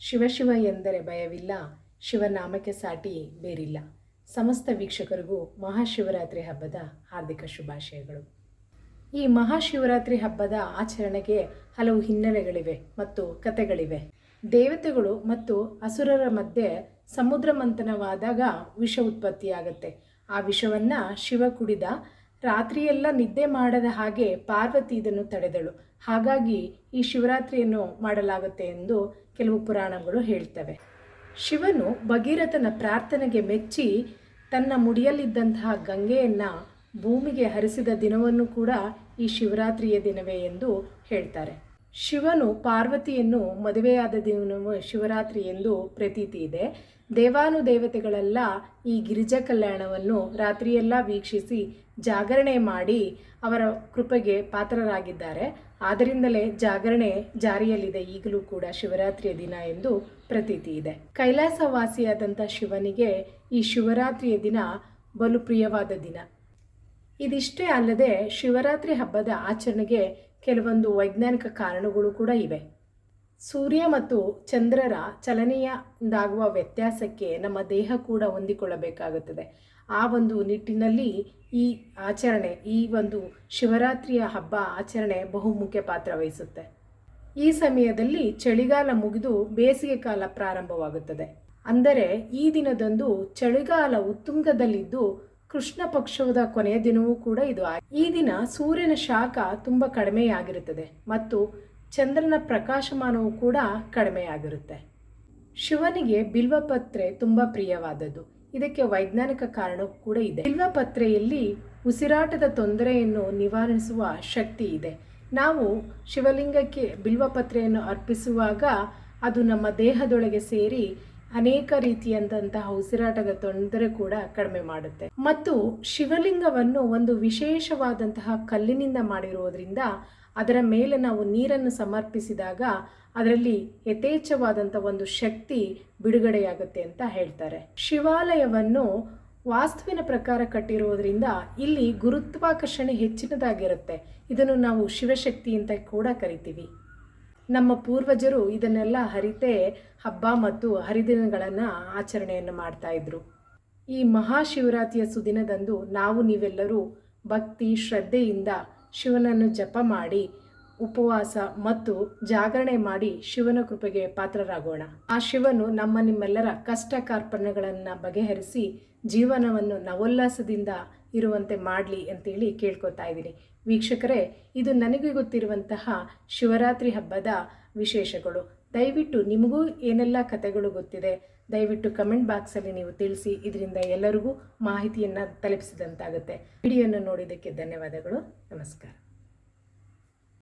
ಶಿವಶಿವ ಎಂದರೆ ಭಯವಿಲ್ಲ, ಶಿವನಾಮಕ್ಕೆ ಸಾಟಿ ಬೇರಿಲ್ಲ. ಸಮಸ್ತ ವೀಕ್ಷಕರಿಗೂ ಮಹಾಶಿವರಾತ್ರಿ ಹಬ್ಬದ ಹಾರ್ದಿಕ ಶುಭಾಶಯಗಳು. ಈ ಮಹಾಶಿವರಾತ್ರಿ ಹಬ್ಬದ ಆಚರಣೆಗೆ ಹಲವು ಹಿನ್ನೆಲೆಗಳಿವೆ ಮತ್ತು ಕಥೆಗಳಿವೆ. ದೇವತೆಗಳು ಮತ್ತು ಅಸುರರ ಮಧ್ಯೆ ಸಮುದ್ರ ಮಂಥನವಾದಾಗ ವಿಷ ಉತ್ಪತ್ತಿಯಾಗತ್ತೆ. ಆ ವಿಷವನ್ನು ಶಿವ ಕುಡಿದ ರಾತ್ರಿಯೆಲ್ಲ ನಿದ್ದೆ ಮಾಡದ ಹಾಗೆ ಪಾರ್ವತಿ ಇದನ್ನು ತಡೆದಳು. ಹಾಗಾಗಿ ಈ ಶಿವರಾತ್ರಿಯನ್ನು ಮಾಡಲಾಗುತ್ತೆ ಎಂದು ಕೆಲವು ಪುರಾಣಗಳು ಹೇಳ್ತವೆ. ಶಿವನು ಭಗೀರಥನ ಪ್ರಾರ್ಥನೆಗೆ ಮೆಚ್ಚಿ ತನ್ನ ಮುಡಿಯಲ್ಲಿದ್ದಂತಹ ಗಂಗೆಯನ್ನು ಭೂಮಿಗೆ ಹರಿಸಿದ ದಿನವನ್ನು ಕೂಡ ಈ ಶಿವರಾತ್ರಿಯ ದಿನವೇ ಎಂದು ಹೇಳ್ತಾರೆ. ಶಿವನು ಪಾರ್ವತಿಯನ್ನು ಮದುವೆಯಾದ ದಿನವೂ ಶಿವರಾತ್ರಿ ಎಂದು ಪ್ರತೀತಿ ಇದೆ. ದೇವಾನುದೇವತೆಗಳೆಲ್ಲ ಈ ಗಿರಿಜಾ ಕಲ್ಯಾಣವನ್ನು ರಾತ್ರಿಯೆಲ್ಲ ವೀಕ್ಷಿಸಿ ಜಾಗರಣೆ ಮಾಡಿ ಅವರ ಕೃಪೆಗೆ ಪಾತ್ರರಾಗಿದ್ದಾರೆ. ಆದ್ದರಿಂದಲೇ ಜಾಗರಣೆ ಜಾರಿಯಲ್ಲಿದೆ. ಈಗಲೂ ಕೂಡ ಶಿವರಾತ್ರಿಯ ದಿನ ಎಂದು ಪ್ರತೀತಿ ಇದೆ. ಕೈಲಾಸವಾಸಿಯಾದಂಥ ಶಿವನಿಗೆ ಈ ಶಿವರಾತ್ರಿಯ ದಿನ ಬಲು ಪ್ರಿಯವಾದ ದಿನ. ಇದಿಷ್ಟೇ ಅಲ್ಲದೆ ಶಿವರಾತ್ರಿ ಹಬ್ಬದ ಆಚರಣೆಗೆ ಕೆಲವೊಂದು ವೈಜ್ಞಾನಿಕ ಕಾರಣಗಳು ಕೂಡ ಇವೆ. ಸೂರ್ಯ ಮತ್ತು ಚಂದ್ರರ ಚಲನೆಯಿಂದಾಗುವ ವ್ಯತ್ಯಾಸಕ್ಕೆ ನಮ್ಮ ದೇಹ ಕೂಡ ಹೊಂದಿಕೊಳ್ಳಬೇಕಾಗುತ್ತದೆ. ಆ ಒಂದು ನಿಟ್ಟಿನಲ್ಲಿ ಈ ಆಚರಣೆ, ಈ ಒಂದು ಶಿವರಾತ್ರಿಯ ಹಬ್ಬ ಆಚರಣೆ ಬಹುಮುಖ್ಯ ಪಾತ್ರ ವಹಿಸುತ್ತೆ. ಈ ಸಮಯದಲ್ಲಿ ಚಳಿಗಾಲ ಮುಗಿದು ಬೇಸಿಗೆ ಕಾಲ ಪ್ರಾರಂಭವಾಗುತ್ತದೆ. ಅಂದರೆ ಈ ದಿನದಂದು ಚಳಿಗಾಲ ಉತ್ತುಂಗದಲ್ಲಿದ್ದು ಕೃಷ್ಣ ಪಕ್ಷದ ಕೊನೆಯ ದಿನವೂ ಕೂಡ ಇದು ಈ ದಿನ ಸೂರ್ಯನ ಶಾಖ ತುಂಬ ಕಡಿಮೆಯಾಗಿರುತ್ತದೆ ಮತ್ತು ಚಂದ್ರನ ಪ್ರಕಾಶಮಾನವೂ ಕೂಡ ಕಡಿಮೆಯಾಗಿರುತ್ತೆ. ಶಿವನಿಗೆ ಬಿಲ್ವಪತ್ರೆ ತುಂಬ ಪ್ರಿಯವಾದದ್ದು. ಇದಕ್ಕೆ ವೈಜ್ಞಾನಿಕ ಕಾರಣವೂ ಕೂಡ ಇದೆ. ಬಿಲ್ವಪತ್ರೆಯಲ್ಲಿ ಉಸಿರಾಟದ ತೊಂದರೆಯನ್ನು ನಿವಾರಿಸುವ ಶಕ್ತಿ ಇದೆ. ನಾವು ಶಿವಲಿಂಗಕ್ಕೆ ಬಿಲ್ವಪತ್ರೆಯನ್ನು ಅರ್ಪಿಸುವಾಗ ಅದು ನಮ್ಮ ದೇಹದೊಳಗೆ ಸೇರಿ ಅನೇಕ ರೀತಿಯಾದಂತಹ ಉಸಿರಾಟದ ತೊಂದರೆ ಕೂಡ ಕಡಿಮೆ ಮಾಡುತ್ತೆ. ಮತ್ತು ಶಿವಲಿಂಗವನ್ನು ಒಂದು ವಿಶೇಷವಾದಂತಹ ಕಲ್ಲಿನಿಂದ ಮಾಡಿರುವುದರಿಂದ ಅದರ ಮೇಲೆ ನಾವು ನೀರನ್ನು ಸಮರ್ಪಿಸಿದಾಗ ಅದರಲ್ಲಿ ಯಥೇಚ್ಛವಾದಂಥ ಒಂದು ಶಕ್ತಿ ಬಿಡುಗಡೆಯಾಗುತ್ತೆ ಅಂತ ಹೇಳ್ತಾರೆ. ಶಿವಾಲಯವನ್ನು ವಾಸ್ತುವಿನ ಪ್ರಕಾರ ಕಟ್ಟಿರುವುದರಿಂದ ಇಲ್ಲಿ ಗುರುತ್ವಾಕರ್ಷಣೆ ಹೆಚ್ಚಿನದಾಗಿರುತ್ತೆ. ಇದನ್ನು ನಾವು ಶಿವಶಕ್ತಿ ಅಂತ ಕೂಡ ಕರಿತೀವಿ. ನಮ್ಮ ಪೂರ್ವಜರು ಇದನ್ನೆಲ್ಲ ಹರಿತೆ ಹಬ್ಬ ಮತ್ತು ಹರಿದಿನಗಳನ್ನು ಆಚರಣೆಯನ್ನು ಮಾಡ್ತಾ ಇದ್ರು. ಈ ಮಹಾಶಿವರಾತ್ರಿಯ ಸುದಿನದಂದು ನಾವು ನೀವೆಲ್ಲರೂ ಭಕ್ತಿ ಶ್ರದ್ಧೆಯಿಂದ ಶಿವನನ್ನು ಜಪ ಮಾಡಿ, ಉಪವಾಸ ಮತ್ತು ಜಾಗರಣೆ ಮಾಡಿ ಶಿವನ ಕೃಪೆಗೆ ಪಾತ್ರರಾಗೋಣ. ಆ ಶಿವನು ನಮ್ಮ ನಿಮ್ಮೆಲ್ಲರ ಕಷ್ಟ ಕಾರ್ಪಣ್ಯಗಳನ್ನು ಬಗೆಹರಿಸಿ ಜೀವನವನ್ನು ನವೋಲ್ಲಾಸದಿಂದ ಇರುವಂತೆ ಮಾಡಲಿ ಅಂತೇಳಿ ಕೇಳ್ಕೊತಾ ಇದ್ದೀನಿ. ವೀಕ್ಷಕರೇ, ಇದು ನನಗೆ ಗೊತ್ತಿರುವಂತಹ ಶಿವರಾತ್ರಿ ಹಬ್ಬದ ವಿಶೇಷಗಳು. ದಯವಿಟ್ಟು ನಿಮಗೂ ಏನೆಲ್ಲ ಕಥೆಗಳು ಗೊತ್ತಿದೆ, ದಯವಿಟ್ಟು ಕಮೆಂಟ್ ಬಾಕ್ಸಲ್ಲಿ ನೀವು ತಿಳಿಸಿ, ಇದರಿಂದ ಎಲ್ಲರಿಗೂ ಮಾಹಿತಿಯನ್ನು ತಲುಪಿಸಿದಂತಾಗುತ್ತೆ. ವಿಡಿಯೋನ ನೋಡಿದ್ದಕ್ಕೆ ಧನ್ಯವಾದಗಳು. ನಮಸ್ಕಾರ.